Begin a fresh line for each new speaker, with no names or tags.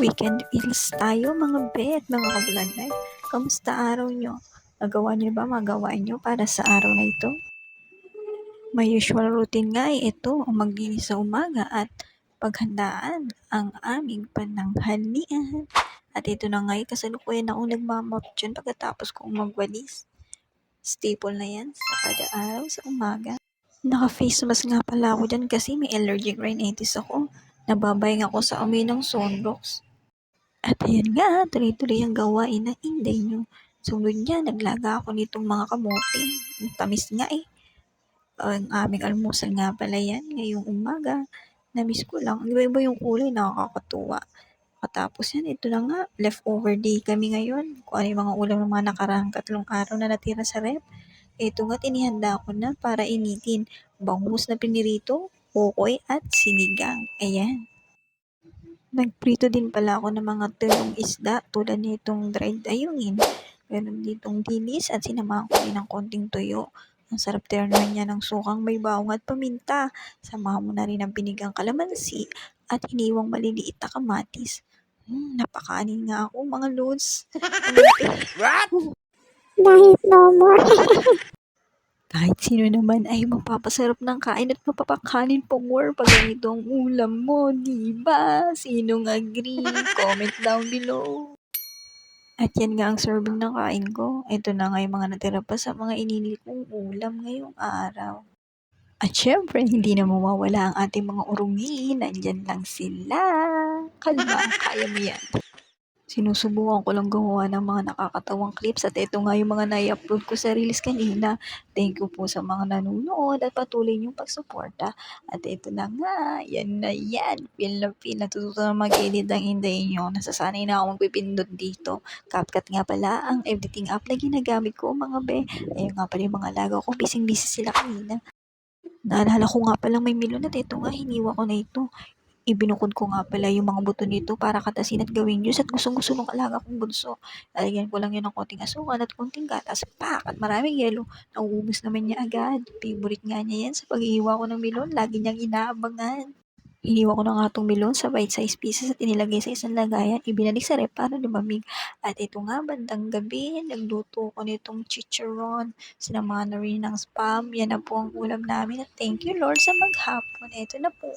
Weekend feels tayo mga bet, mga kablanday. Kamusta araw nyo? Nagawa nyo ba magawa nyo para sa araw na ito? May usual routine nga eh, ito ang sa umaga at paghandaan ang aming pananghalian. At ito na nga eh, kasalukuyan ako nagmamap dyan pagkatapos kong magwalis. Staple na yan sa kada araw sa umaga. Naka-face mask nga pala ako dyan kasi may allergic rhinitis ako. Nababayang ako sa amoy ng sunrocks. At ayan nga, tuloy-tuloy ang gawain ng inday nyo. Sunod niya, naglaga ako nitong mga kamote. Ang tamis nga eh. Ang aming almusal nga pala yan ngayong umaga. Namiss ko lang. Iba-iba yung kulay, nakakatuwa. Katapos yan, ito na nga, leftover day kami ngayon. Kung ano yung mga ulam ng mga nakaraang tatlong araw na natira sa rep. Ito nga, tinihanda ko na para initin. Bangus na pinirito, kukoy at sinigang. Ayan. Nagprito din pala ako ng mga tulong isda tulad nitong dried ayungin. Meron ditong dilis at sinamahan ko din ng konting tuyo. Ang sarap ternoy niya ng sukang may bawang at paminta. Samahan mo na rin ang pinigang kalamansi at iniwang maliliit na kamatis. Hmm, napakanin nga ako mga lods.
Dahil no more.
Kahit sino naman ay mapapasarap ng kain at mapapakanin po more pag ganito ang ulam mo, di ba? Sinong agree? Comment down below. At yan nga ang serving ng kain ko. Ito na nga yung mga natira pa sa mga ininit kong ulam ngayong araw. At syempre, hindi na mawawala ang ating mga urungi. Nandyan lang sila. Kalma, kaya mo yan. Sinusubukan ko lang gumawa ng mga nakakatawang clips at ito nga yung mga nai-upload ko sa reels kanina. Thank you po sa mga nanonood at patuloy niyong pagsuporta. At ito na nga, yan na yan. Feel na feel, natututo na mag-edit ang inday nyo. Nasasanay na ako magpipindot dito. CapCut nga pala ang editing app na ginagamit ko mga be. Ayun nga pala yung mga alaga ko, busy-busy sila kanina. Naalala ko nga palang may milon at ito nga, hiniwa ko na ito ibinukod ko nga pala yung mga buto nito para katasin at gawing juice at gustong gusto ng alaga kong bunso. Lalagyan ko lang yan ng konting asukal at konting gatas, pak, at maraming yelo. Nauubos naman niya agad. Favorite nga niya yan sa paghihiwa ko ng milon. Lagi niyang inaabangan. Hiniwa ko na nga itong milon sa bite-sized pieces at inilagay sa isang lagayan. Ibinalik sa rep para lumamig. At ito nga, bandang gabi, nagluto ko nitong chicharon. Sinamahan na rin ng spam. Yan na po ang ulam namin. At thank you Lord sa maghapon. Ito na po.